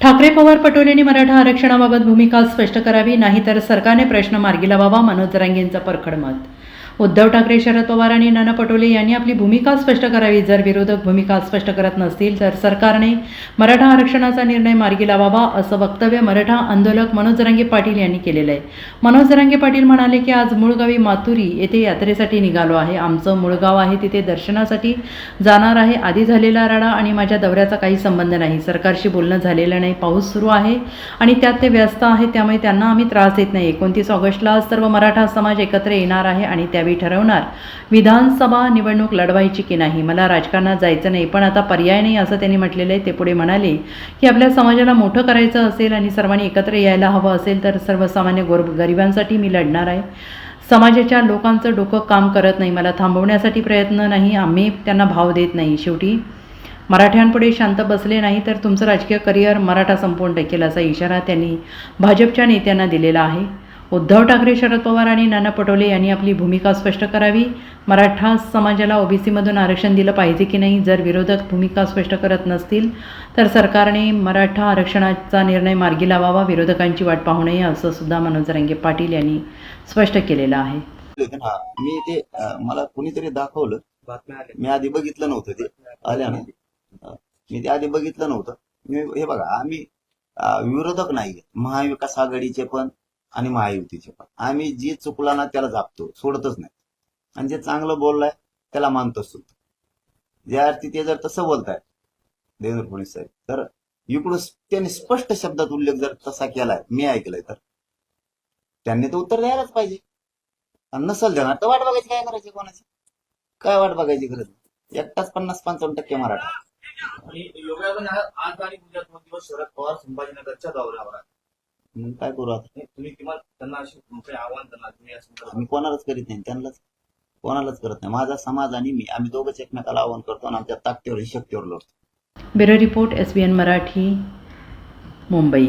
ठाकरे पवार पटोलेंनी मराठा आरक्षणाबाबत भूमिका स्पष्ट करावी नाहीतर सरकारने प्रश्न मार्गी लावावा मनोज जरांगेंचं परखड मत उद्धव ठाकरे शरद पवार आणि नाना पटोले यांनी आपली भूमिका स्पष्ट करावी. जर विरोधक भूमिका स्पष्ट करत नसतील तर सरकारने मराठा आरक्षणाचा निर्णय मार्गी लावावा असं वक्तव्य मराठा आंदोलक मनोज जरांगे पाटील यांनी केलेलं आहे. मनोज जरांगे पाटील म्हणाले की आज मूळगावी माथुरी येथे यात्रेसाठी निघालो आहे. आमचं मूळगाव आहे तिथे दर्शनासाठी जाणार आहे. आधी झालेला राडा आणि माझ्या दौऱ्याचा काही संबंध नाही. सरकारशी बोलणं झालेलं नाही. पाऊस सुरू आहे आणि त्यात ते व्यस्त आहे त्यामुळे त्यांना आम्ही त्रास देत नाही. एकोणतीस ऑगस्टला सर्व मराठा समाज एकत्र येणार आहे आणि त्यावेळी ठरवणार. विधानसभा निवडणूक लढवायची की नाही? मला राजकारणात जायचं नाही पण आता पर्याय नाही असं त्यांनी म्हटलेलं आहे. ते पुढे म्हणाले की आपल्या समाजाला मोठं करायचं असेल आणि सर्वांनी एकत्र यायला हवं असेल तर सर्वसामान्य गोर गरिबांसाठी मी लढणार आहे. समाजाच्या लोकांचं डोकं काम करत नाही मला थांबवण्यासाठी प्रयत्न नाही आम्ही त्यांना भाव देत नाही. शेवटी मराठ्यांपुढे शांत बसले नाही तर तुमचं राजकीय करिअर मराठा संपवून टेकेल असा इशारा त्यांनी भाजपच्या नेत्यांना दिलेला आहे. उद्धव ठाकरे शरद पवार आणि नाना पटोले यांनी आपली भूमिका स्पष्ट करावी. मराठा समाजाला ओबीसीमधून आरक्षण दिलं पाहिजे की नाही जर विरोधक भूमिका स्पष्ट करत नसतील तर सरकारने मराठा आरक्षणाचा निर्णय मार्गी लावावा विरोधकांची वाट पाहू नये असं सुद्धा मनोज रंगे पाटील यांनी स्पष्ट केलेलं आहे. मी ते मला कुणीतरी दाखवलं. मी आधी बघितलं नव्हतं ते. आल्या ना मी ते आधी बघितलं नव्हतं. मी हे बघा आम्ही विरोधक नाही महाविकास आघाडीचे पण आणि महायुतीचे पण. आम्ही जी चुकला ना त्याला जापतो सोडतच नाही. आणि जे चांगलं बोललाय त्याला मानतो सुद्धा ज्या अर्थी ते जर तसं बोलताय देवेंद्र फडणवीस साहेब तर इकडून त्यांनी स्पष्ट शब्दात उल्लेख जर तसा केलाय मी ऐकलाय तर. त्यांनी तर उत्तर द्यायलाच पाहिजे. आणि नसल देणार तर वाट बघायची काय करायची कोणाची? काय वाट बघायची गरज नाही. एकटाच पन्नास पंचावन्न टक्के मराठा. आणि योगायोगाने आज आणि उद्या दोन दिवस शरद पवार संभाजीनगरच्या दौऱ्यावर मग काय करू आता? तुम्ही किमान त्यांना अशी आव्हान त्यांना तुम्ही संदर्भात आम्ही कोणालाच करीत नाही त्यांनाच कोणालाच करत नाही. माझा समाज आणि मी आम्ही दोघंच एकमेकाला आव्हान करतो आणि आमच्या ताकदीवर शक्तीवर लढतो. Bureau report S B N Marathi Mumbai.